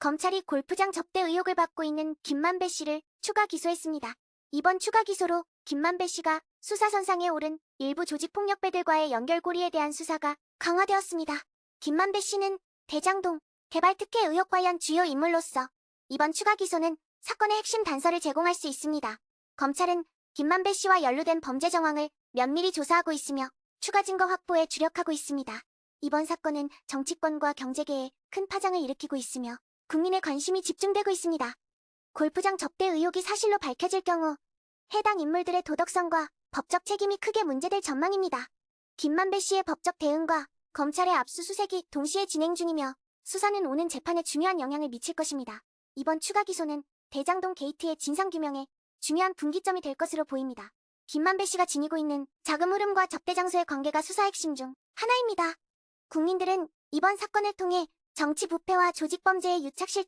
검찰이 골프장 접대 의혹을 받고 있는 김만배 씨를 추가 기소했습니다. 이번 추가 기소로 김만배 씨가 수사선상에 오른 일부 조직폭력배들과의 연결고리에 대한 수사가 강화되었습니다. 김만배 씨는 대장동 개발 특혜 의혹 관련 주요 인물로서 이번 추가 기소는 사건의 핵심 단서를 제공할 수 있습니다. 검찰은 김만배 씨와 연루된 범죄 정황을 면밀히 조사하고 있으며 추가 증거 확보에 주력하고 있습니다. 이번 사건은 정치권과 경제계에 큰 파장을 일으키고 있으며 국민의 관심이 집중되고 있습니다. 골프장 접대 의혹이 사실로 밝혀질 경우 해당 인물들의 도덕성과 법적 책임이 크게 문제될 전망입니다. 김만배 씨의 법적 대응과 검찰의 압수수색이 동시에 진행 중이며 수사는 오는 재판에 중요한 영향을 미칠 것입니다. 이번 추가 기소는 대장동 게이트의 진상규명에 중요한 분기점이 될 것으로 보입니다. 김만배 씨가 지니고 있는 자금 흐름과 접대 장소의 관계가 수사 핵심 중 하나입니다. 국민들은 이번 사건을 통해 정치 부패와 조직 범죄의 유착 실